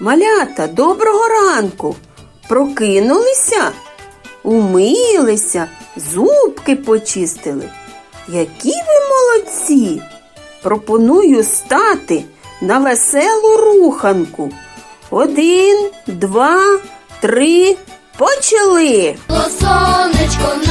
Малята, доброго ранку. Прокинулися, умилися, зубки почистили. Які ви молодці! Пропоную стати на веселу руханку. Один, два, три, почали. Сонечко